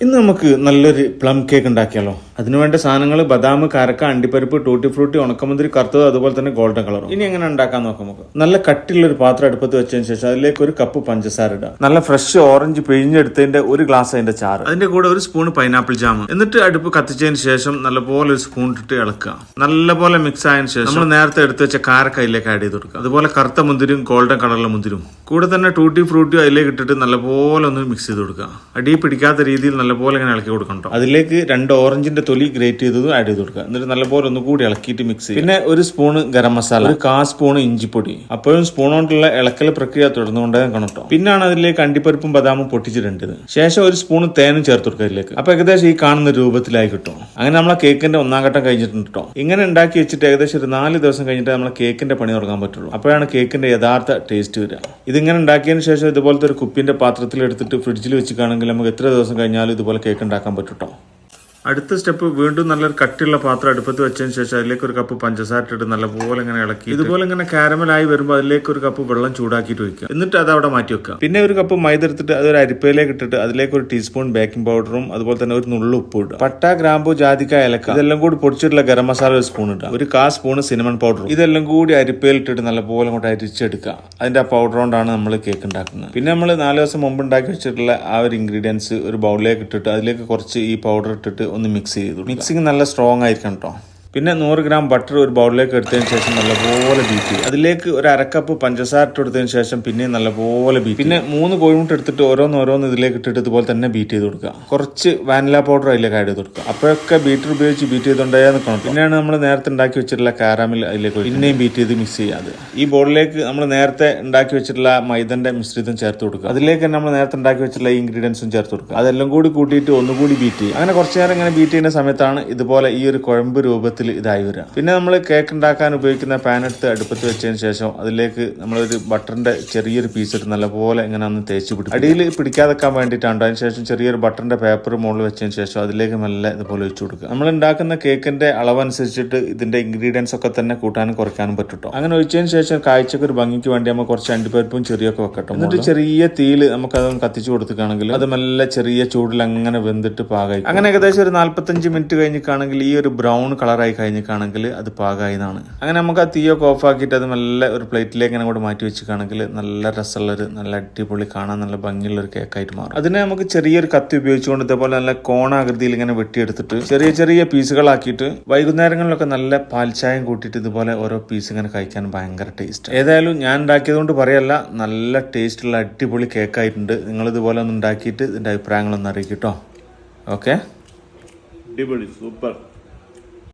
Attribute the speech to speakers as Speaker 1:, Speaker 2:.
Speaker 1: ഇന്ന് നമുക്ക് നല്ലൊരു പ്ലം കേക്ക് ഉണ്ടാക്കിയാലോ? അതിനുവേണ്ട സാധനങ്ങൾ ബദാം കരക്ക അണ്ടിപ്പരിപ്പ് ടൂട്ടി ഫ്രൂട്ടി ഉണക്കമുന്തിരി കറുത്തത് അതുപോലെ തന്നെ ഗോൾഡൻ കളറും ഇനി എങ്ങനെ ഉണ്ടാക്കാൻ നോക്കാം നമുക്ക്? നല്ല കട്ടിയുള്ള ഒരു പാത്രം അടുപ്പത്ത് വെച്ചതിന് ശേഷം അതിലേക്ക് ഒരു കപ്പ് പഞ്ചസാര ഇടുക. നല്ല ഫ്രഷ് ഓറഞ്ച് പിഴിഞ്ഞെടുത്തതിന്റെ ഒരു ഗ്ലാസ് അതിന്റെ ചാറ്. അതിന്റെ കൂടെ ഒരു സ്പൂൺ പൈനാപ്പിൾ ജാം എന്നിട്ട് അടുപ്പ് കത്തിച്ചതിന് ശേഷം നല്ലപോലെ ഒരു സ്പൂൺ ഇട്ടിട്ട് ഇളക്കുക. നല്ലപോലെ മിക്സ് ആയതിനു ശേഷം നമ്മൾ നേരത്തെ എടുത്ത് വെച്ച കാരക്ക അതിലേക്ക് ആഡ് ചെയ്ത് കൊടുക്കുക. അതുപോലെ കറുത്ത മുന്തിരിയും ഗോൾഡൻ കളറിലെ മുന്തിരും കൂടെ തന്നെ ടൂട്ടി ഫ്രൂട്ടിയും അതിലേക്ക് ഇട്ടിട്ട് നല്ലപോലെ ഒന്ന് മിക്സ് ചെയ്ത് കൊടുക്കുക. അടി പിടിക്കാത്ത രീതിയിൽ നല്ലപോലെ ഇങ്ങനെ ഇളക്കി കൊടുക്കണം. അതിലേക്ക് രണ്ട് ഓറഞ്ചിന്റെ തൊലി ഗ്രേറ്റ് ചെയ്തത് ആഡ് ചെയ്ത് കൊടുക്കുക. എന്നിട്ട് നല്ലപോലെ ഒന്ന് കൂടി ഇളക്കിയിട്ട് മിക്സ് ചെയ്യും പിന്നെ ഒരു സ്പൂൺ ഗരം മസാല ഒരു കാ സ്പൂൺ ഇഞ്ചിപ്പൊടി. അപ്പോഴും സ്പൂൺ കൊണ്ടുള്ള ഇളക്കൽ പ്രക്രിയ തുടർന്നുകൊണ്ടേ കണട്ടോ പിന്നാണ് അതിലേക്ക് അണ്ടിപ്പരിപ്പും ബദാമും പൊട്ടിച്ചിട്ടുണ്ടത് ശേഷം ഒരു സ്പൂൺ തേനും ചേർത്ത് കൊടുക്കുക അതിലേക്ക്. അപ്പൊ ഏകദേശം ഈ കാണുന്ന രൂപത്തിലായി കിട്ടും. അങ്ങനെ നമ്മളെ കേക്കിന്റെ ഒന്നാം ഘട്ടം കഴിഞ്ഞിട്ടുണ്ട്? കേട്ടോ ഇങ്ങനെ ഉണ്ടാക്കി വെച്ചിട്ട് ഏകദേശം ഒരു നാല് ദിവസം കഴിഞ്ഞിട്ട് നമ്മളെ കേക്കിന്റെ പണി തുടങ്ങാൻ പറ്റുള്ളൂ. അപ്പോഴാണ് കേക്കിന്റെ യഥാർത്ഥ ടേസ്റ്റ് വരിക. ഇതിങ്ങനെ ഉണ്ടാക്കിയതിന് ശേഷം ഇതുപോലത്തെ ഒരു കുപ്പിന്റെ പാത്രത്തിൽ എടുത്തിട്ട് ഫ്രിഡ്ജിൽ വെച്ചിട്ടാണെങ്കിൽ നമുക്ക് എത്ര ദിവസം കഴിഞ്ഞാലും ഇതുപോലെ കേക്ക് ഉണ്ടാക്കാൻ പറ്റും അടുത്ത സ്റ്റെപ്പ് വീണ്ടും നല്ലൊരു കട്ടിയുള്ള പാത്രം അടുപ്പത്ത് വെച്ചതിന് ശേഷം അതിലേക്ക് ഒരു കപ്പ് പഞ്ചസാര ഇട്ട് നല്ലപോലെ ഇങ്ങനെ ഇളക്കി ഇതുപോലെ ഇങ്ങനെ കാരമലായി വരുമ്പോൾ അതിലേക്ക് ഒരു കപ്പ് വെള്ളം ചൂടാക്കിയിട്ട് വെക്കുക എന്നിട്ട് അത് അവിടെ മാറ്റി വെക്കുക. പിന്നെ ഒരു കപ്പ് മൈദ എടുത്തിട്ട് അതൊരു അരിപ്പയിലേക്ക് ഇട്ടിട്ട് അതിലേക്ക് ഒരു ടീസ്പൂൺ ബേക്കിംഗ് പൗഡറും അതുപോലെ തന്നെ ഒരു നുള്ളു ഉപ്പ് ഇടുക. പട്ട ഗ്രാമ്പു ജാതിക്ക ഇലക്ക ഇതെല്ലാം കൂടി പൊടിച്ചിട്ടുള്ള ഗരം മസാല ഒരു സ്പൂൺ ഇടുക. ഒരു കാ സ്പൂൺ സിനിമൺ പൗഡർ ഇതെല്ലാം കൂടി അരിപ്പയിൽ ഇട്ടിട്ട് നല്ലപോലെ അങ്ങോട്ട് അരിച്ചെടുക്കുക. അതിന്റെ ആ പൗഡർ കൊണ്ടാണ് നമ്മൾ കേക്ക് ഉണ്ടാക്കുന്നത്. പിന്നെ നമ്മൾ നാല് ദിവസം മുമ്പ് ഉണ്ടാക്കി വെച്ചിട്ടുള്ള ആ ഒരു ഇൻഗ്രീഡിയൻസ് ഒരു ബൗളിലേക്ക് ഇട്ടിട്ട് അതിലേക്ക് കുറച്ച് ഈ പൗഡർ ഇട്ടിട്ട് ഒന്ന് മിക്സ് ചെയ്തു മിക്സിങ് നല്ല സ്ട്രോങ് ആയിരിക്കണം കേട്ടോ പിന്നെ നൂറ് ഗ്രാം ബട്ടർ ഒരു ബൗളിലേക്ക് എടുത്തതിന് ശേഷം നല്ലപോലെ ബീറ്റ് ചെയ്യും. അതിലേക്ക് ഒരു അരക്കപ്പ് പഞ്ചസാര ഇട്ട് കൊടുത്തതിന് ശേഷം പിന്നെ നല്ലപോലെ ബീറ്റ് പിന്നെ മൂന്ന് കോഴിമുട്ട എടുത്തിട്ട് ഓരോന്ന് ഓരോന്ന് ഇതിലേക്ക് ഇട്ടിട്ട് ഇതുപോലെ തന്നെ ബീറ്റ് ചെയ്ത് കൊടുക്കുക. കുറച്ച് വാനില പൗഡർ അതിലേക്ക് ആഡ് ചെയ്ത് കൊടുക്കുക. അപ്പോഴൊക്കെ ബീറ്റർ ഉപയോഗിച്ച് ബീറ്റ് ചെയ്തുകൊണ്ടേ നിൽക്കണം. പിന്നെയാണ് നമ്മൾ നേരത്തെ ഉണ്ടാക്കി വെച്ചിട്ടുള്ള കാരാമിൽ അതിലേക്ക്. പിന്നെയും ബീറ്റ് ചെയ്ത് മിക്സ് ചെയ്യാതെ ഈ ബോളിലേക്ക് നമ്മൾ നേരത്തെ ഉണ്ടാക്കി വെച്ചിട്ടുള്ള മൈദന്റെ മിശ്രിതം ചേർത്ത് കൊടുക്കുക. അതിലേക്ക് തന്നെ നമ്മൾ നേരത്തെ ഉണ്ടാക്കി വെച്ചിട്ടുള്ള ഇൻഗ്രീഡിയൻസും ചേർത്ത് കൊടുക്കുക. അതെല്ലാം കൂടി കൂട്ടിയിട്ട് ഒന്നുകൂടി ബീറ്റ് ചെയ്യും അങ്ങനെ കുറച്ച് നേരം ഇങ്ങനെ ബീറ്റ് ചെയ്യുന്ന സമയത്താണ് ഇതുപോലെ ഈ ഒരു കുഴമ്പ് രൂപത്തിൽ ഇതായി വരിക. പിന്നെ നമ്മൾ കേക്ക് ഉണ്ടാക്കാൻ ഉപയോഗിക്കുന്ന പാൻ എടുത്ത് അടുപ്പത്ത് വെച്ചതിന് ശേഷം അതിലേക്ക് നമ്മളൊരു ബട്ടറിന്റെ ചെറിയൊരു പീസ് ഇട്ട് നല്ലപോലെ ഇങ്ങനെ ഒന്ന് തേച്ച് പിടിക്കും അടിയിൽ പിടിക്കാതെക്കാൻ വേണ്ടിയിട്ടാണ് അതിന് ശേഷം ചെറിയൊരു ബട്ടറിന്റെ പേപ്പർ മുകളിൽ വെച്ചതിന് ശേഷം അതിലേക്ക് മെല്ലെ ഇതുപോലെ വെച്ച് കൊടുക്കുക. നമ്മൾ ഉണ്ടാക്കുന്ന കേക്കിന്റെ അളവനുസരിച്ചിട്ട് ഇതിന്റെ ഇൻഗ്രീഡിയൻസ് ഒക്കെ തന്നെ കൂട്ടാനും കുറയ്ക്കാനും പറ്റുട്ടോ അങ്ങനെ ഒഴിച്ചതിന് ശേഷം കാഴ്ചക്ക് ഒരു ഭംഗിക്ക് വേണ്ടി നമ്മൾ കുറച്ച് അണ്ടിപ്പരിപ്പും ചെറിയൊക്കെ വെക്കട്ടെ എന്നിട്ട് ചെറിയ തീയിൽ നമുക്കത് കത്തിച്ചു കൊടുക്കുകയാണെങ്കിൽ അത് നല്ല ചെറിയ ചൂടിൽ അങ്ങനെ വെന്തിട്ട് പാകായി അങ്ങനെ ഏകദേശം ഒരു നാല്പത്തഞ്ച് മിനിറ്റ് കഴിഞ്ഞിട്ടാണെങ്കിൽ ഈ ഒരു ബ്രൗൺ കളറായി കഴിഞ്ഞിട്ടാണെങ്കിൽ അത് പാകായതാണ് അങ്ങനെ നമുക്ക് ആ തീയൊക്കെ ഓഫാക്കിയിട്ട് അത് നല്ല ഒരു പ്ലേറ്റിലേക്ക് ഇങ്ങനെ കൂടെ മാറ്റി വെച്ചിട്ടാണെങ്കിൽ നല്ല രസമുള്ളൊരു നല്ല അടിപൊളി കാണാൻ നല്ല ഭംഗിയുള്ളൊരു കേക്കായിട്ട് മാറും. അതിനെ നമുക്ക് ചെറിയൊരു കത്തി ഉപയോഗിച്ചുകൊണ്ട് ഇതേപോലെ നല്ല കോണാകൃതിയിൽ ഇങ്ങനെ വെട്ടിയെടുത്തിട്ട് ചെറിയ ചെറിയ പീസുകളാക്കിയിട്ട് വൈകുന്നേരങ്ങളിലൊക്കെ നല്ല പാൽച്ചായം കൂട്ടിയിട്ട് ഇതുപോലെ ഓരോ പീസ് ഇങ്ങനെ കഴിക്കാൻ ഭയങ്കര ടേസ്റ്റ് ഏതായാലും ഞാൻ ഉണ്ടാക്കിയത് കൊണ്ട് പറയല്ല നല്ല ടേസ്റ്റുള്ള അടിപൊളി കേക്കായിട്ടുണ്ട് നിങ്ങൾ ഇതുപോലെ ഒന്ന് ഉണ്ടാക്കിയിട്ട് ഇതിന്റെ അഭിപ്രായങ്ങളൊന്ന് അറിയിക്കും കേട്ടോ ഓക്കെ അടിപൊളി സൂപ്പർ